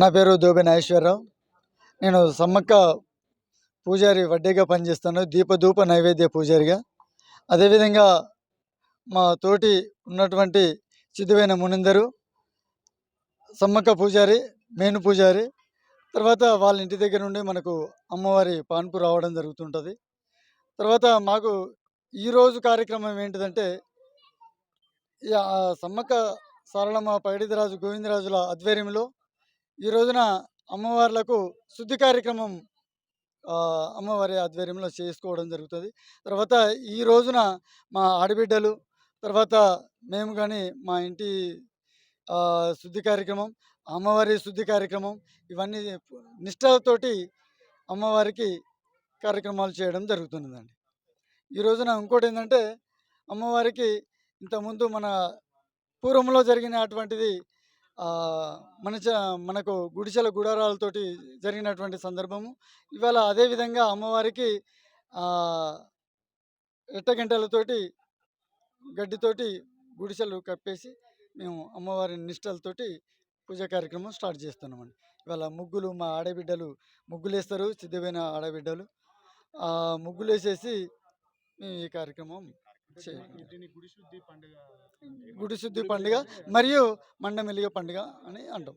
నా పేరు దోబె నాగేశ్వరరావు. నేను సమ్మక్క పూజారి వడ్డీగా పనిచేస్తాను. దీపధూప నైవేద్య పూజారిగా. అదేవిధంగా మా తోటి ఉన్నటువంటి చిదువైన మునిందరు సమ్మక్క పూజారి మేను పూజారి తర్వాత వాళ్ళ ఇంటి దగ్గర నుండి మనకు అమ్మవారి పాన్పు రావడం జరుగుతుంటుంది. తర్వాత మాకు ఈరోజు కార్యక్రమం ఏంటిదంటే ఆ సమ్మక్క సరళమ్మ పైడిదిరాజు గోవిందరాజుల ఆధ్వర్యంలో ఈ రోజున అమ్మవార్లకు శుద్ధి కార్యక్రమం అమ్మవారి ఆధ్వర్యంలో చేసుకోవడం జరుగుతుంది. తర్వాత ఈ రోజున మా ఆడబిడ్డలు తర్వాత మేము కానీ మా ఇంటి శుద్ధి కార్యక్రమం అమ్మవారి శుద్ధి కార్యక్రమం ఇవన్నీ నిష్ఠలతోటి అమ్మవారికి కార్యక్రమాలు చేయడం జరుగుతున్నదండి. ఈ రోజున ఇంకోటి ఏంటంటే అమ్మవారికి ఇంతకుముందు మన పూర్వంలో జరిగినటువంటిది మన మనకు గుడిసెల గుడారాలతోటి జరిగినటువంటి సందర్భము. ఇవాళ అదేవిధంగా అమ్మవారికి ఎట్టగంటలతోటి గడ్డితోటి గుడిసెలు కప్పేసి మేము అమ్మవారి నిష్టలతోటి పూజ కార్యక్రమం స్టార్ట్ చేస్తున్నామండి. ఇవాళ ముగ్గులు మా ఆడబిడ్డలు ముగ్గులు వేస్తారు సిద్ధమైన ఆడబిడ్డలు. ముగ్గులు వేసేసి మేము ఈ కార్యక్రమం చేయాలి దీన్ని గుడి శుద్ధి పండుగ మరియు మండమెలిగ పండుగ అని అంటాం.